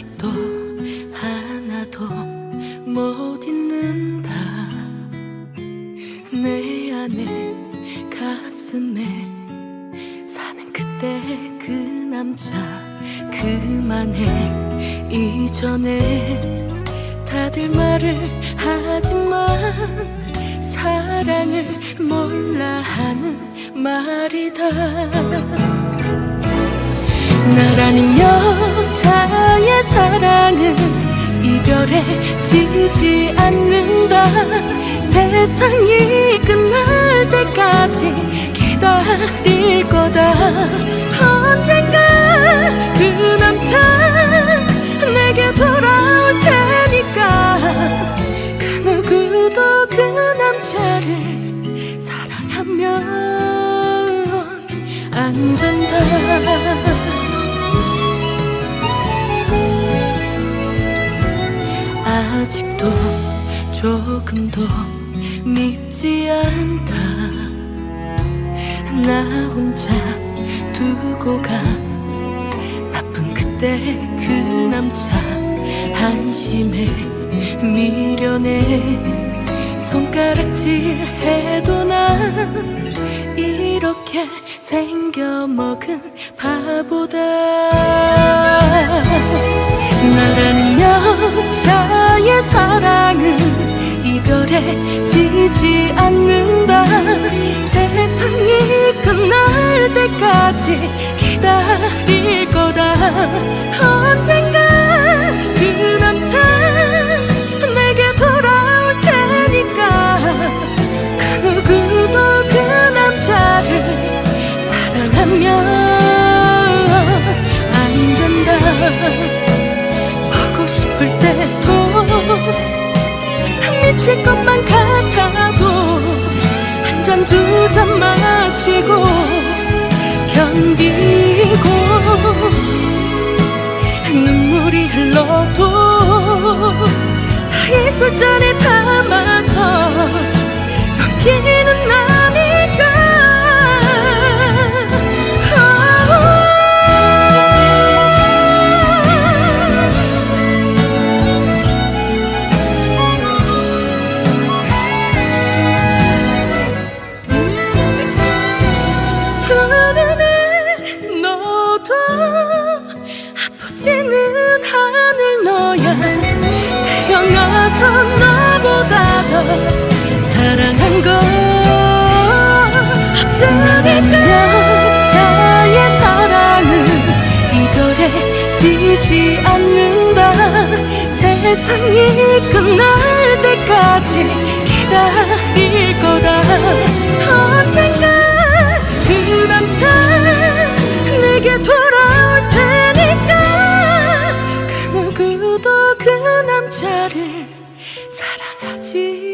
아직도 하나도 못 잊는다. 내 안에 가슴에 사는 그때 그 남자 그만해. 이전에 다들 말을 하지만 사랑을 몰라 하는 말이다. 나라는 여 지지 않는다. 세상이 끝날 때까지 기다릴 거다. 언젠가 그 남자 내게 돌아올 테니까. 그 누구도 그 남자를 사랑하면 안 된다 아직도 조금도 밉지 않다. 나 혼자 두고 가. 나쁜 그때 그 남자 한심해 미련해. 손가락질 해도 난 이렇게 생겨 먹은 바보다. 나라는 여자의 사랑은 이별에 지지 않는다. 세상이 끝날 때까지 기다릴 거다. 언젠가 미칠 것만 같아도 한 잔두잔 마시고 견디고 눈물이 흘러도 다이 술잔에 담 세상이 끝날 때까지 기다릴 거다. 언젠가 그 남자 내게 돌아올 테니까 그 누구도 그 남자를 사랑하지.